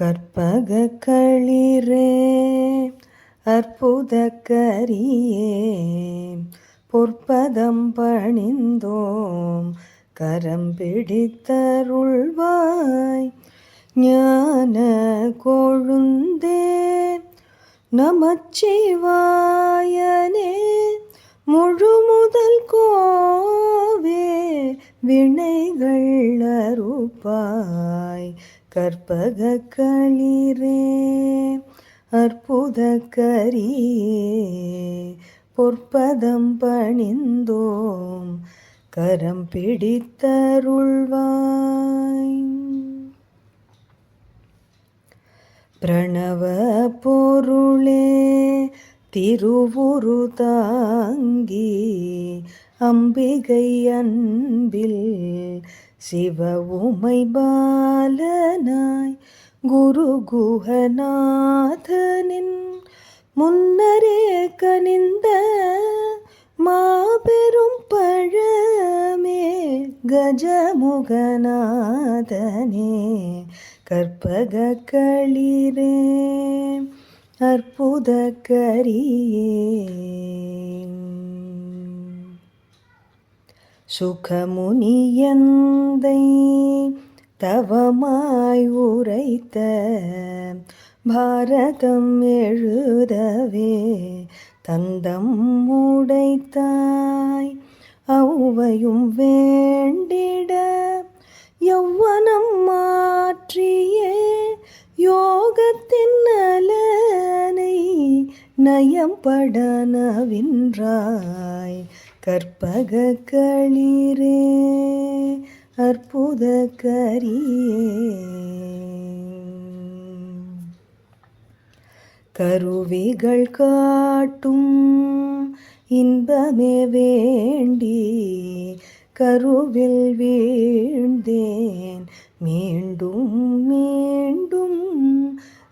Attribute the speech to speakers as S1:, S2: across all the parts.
S1: கற்பக களிரே அற்புத கரியே. பொற்பதம் பணிந்தோம் கரம் பிடித்தருள்வாய். ஞான கொழுந்தே நமச்சிவாயனே. கற்பக களிரே அற்புத கரியே பொற்பதம் பணிந்தோம் கரம் பிடித்தருள்வாய். பிரணவ பொருளே திருவுரு தாங்கி அம்பிகை அன்பில் சிவ உமை பாலனாய் குரு குஹநாதனின் முன்னரே கனிந்த மாபெரும் பழமே கஜமுகநாதனே கற்பக களிரே அற்புத கரியே. சுகமுனியந்தை தவமாய் உரைத்த பாரதம் எழுதவே தந்தம் உடைத்தாய். அவ்வையும் வேண்டிட யௌவனம் மாற்றியே யோகத்தின் நலனை நயம்பட நவின்றாய். கற்பக களிரே அற்புத கரியே கருவிகள் காட்டும் இன்பமே வேண்டி கருவில் வீழ்ந்தேன். மீண்டும் மீண்டும்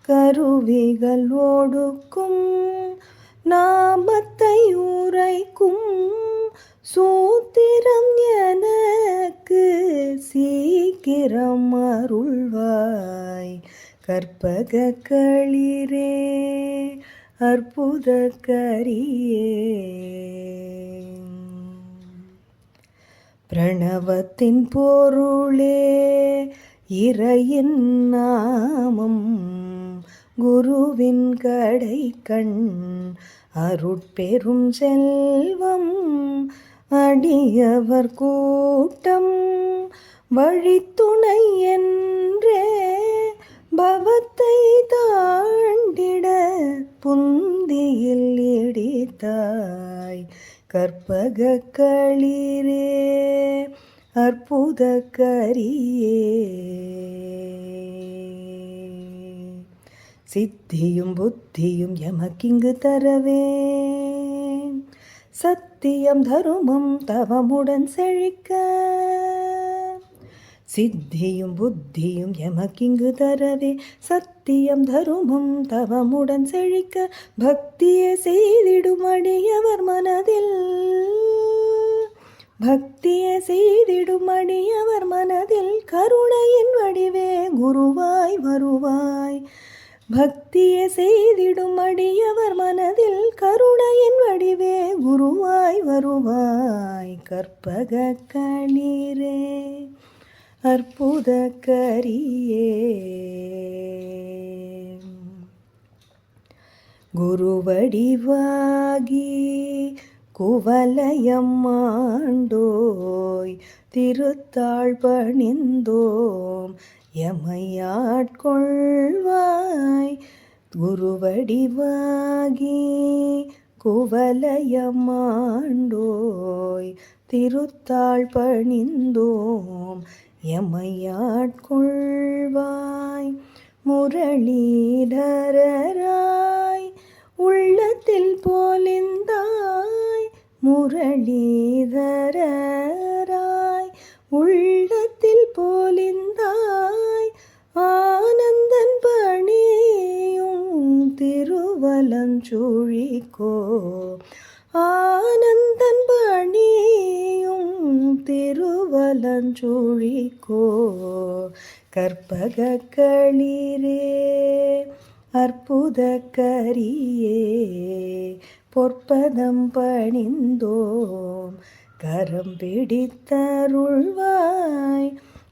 S1: கருவிகள் ஓடுக்கும் நாமத்தை உரைக்கும் சூத்திரம் எனக்கு சீக்கிரம் அருள்வாய். கற்பக களிரே அற்புத கரியே பிரணவத்தின் பொருளே இறையின் நாமம். குருவின் கடை கண் அருட்பெரும் செல்வம். அடியவர் கூட்டம் வழித்துணை என்றே பவத்தை தாண்டிட புந்தியில் இடித்தாய். கற்பக களிரே அற்புத கரியே. சித்தியும் புத்தியும் எமக்கிங்கு தரவே. சத்தியம் தருமம் தவமுடன் செழிக்க. சித்தியும் புத்தியும் எமக்கிங்கு தரவே சத்தியம் தருமம் தவமுடன் செழிக்க. பக்தியை செய்திடும் அடியவர் மனதில். பக்தியை செய்திடும் அடியவர் மனதில். கருணையின் வடிவே குருவாய் வருவாய். பக்தியை செய்திடும் அடியவர் மனதில். கருணை கற்பக கணீரே அற்புத கரியே குருவடிவாகி குவலயம் ஆண்டோய் திருத்தாள் பணிந்தோம் எமையாட்கொள்வாய். குருவடிவாகி குவலயம் ஆண்டோய் திருத்தாள் பணிந்தோம் எமையாட்கொள்வாய் முரளீதரராய் உள்ளத்தில் போலிந்தாய் முரளீதரராய் உள்ளத்தில் போலிந்தாய் ஆனந்தன் பணியும் திருவலஞ்சூழிக்கோ ஆனந்தன் பணியும் திருவலஞ்சூழிக்கோ கற்பக களிரே அற்புத கரியே பொற்பதம் பணிந்தோம் கரம் பிடித்தருள்வாய்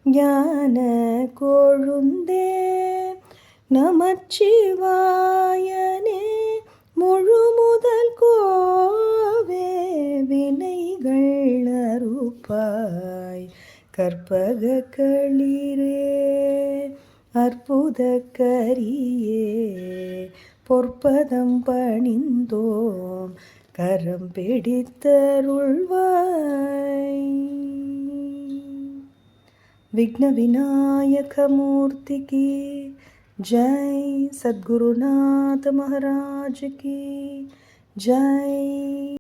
S1: ஞான கொழுந்தே நமச்சிவாயனே. கற்பக களிரே அற்புத கரியே பொற்பதம் பணிந்தோம் கரம் பிடித்தருள்வாய். விக்ன விநாயகமூர்த்திக்கு ஜெய் சத்குருநாத மகாராஜ் கி ஜெய்.